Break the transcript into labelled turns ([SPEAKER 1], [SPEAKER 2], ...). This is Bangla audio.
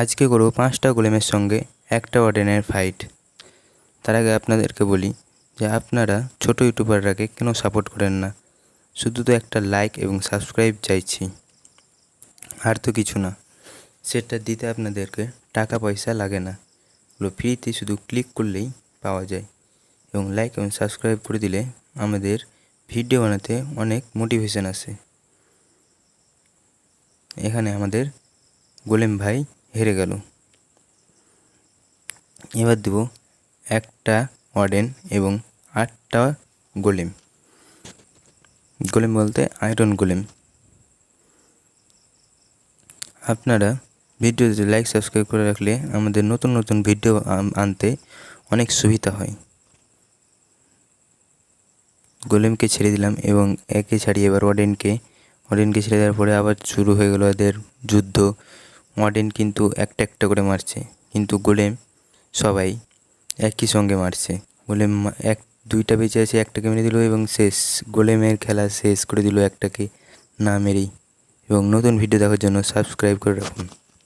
[SPEAKER 1] আজকে করব পাঁচটা গোলেমের সঙ্গে একটা ওয়ার্ডেনের ফাইট তার আগে আপনাদেরকে বলি যে আপনারা ছোটো ইউটিউবাররাকে কেন সাপোর্ট করেন না? শুধু তো একটা লাইক এবং সাবস্ক্রাইব চাইছি। আর তো কিছু না। সেটা দিতে আপনাদেরকে টাকা পয়সা লাগে না। ওগুলো ফ্রিতে শুধু ক্লিক করলেই পাওয়া যায়। এবং লাইক এবং সাবস্ক্রাইব করে দিলে আমাদের ভিডিও বানাতে অনেক মোটিভেশন আসে। এখানে আমাদের গোলেম ভাই হেরে গেল। এবার দেব একটা ওয়ার্ডেন এবং আটটা গোলেম। গোলেম বলতে আয়রন গোলেম। আপনারা ভিডিওতে লাইক সাবস্ক্রাইব করে রাখলে আমাদের নতুন নতুন ভিডিও আনতে অনেক সুবিধা হয়। গোলেমকে ছেড়ে দিলাম এবং একে ছাড়িয়ে এবার ওয়ার্ডেনকে ওয়ার্ডেনকে ছেড়ে দেওয়ার পরে আবার শুরু হয়ে গেল এদের যুদ্ধ। ওয়ার্ডেন কিন্তু একটা একটা করে মারছে। কিন্তু গোলেম সবাই একই সঙ্গে মারছে। গোলেম এক, দুইটা বেঁচে আছে, একটাকে মেরে দিল এবং শেষ। গোলেমের খেলা শেষ করে দিল একটাকে না মেরেই। এবং নতুন ভিডিও দেখার জন্য সাবস্ক্রাইব করে রাখুন।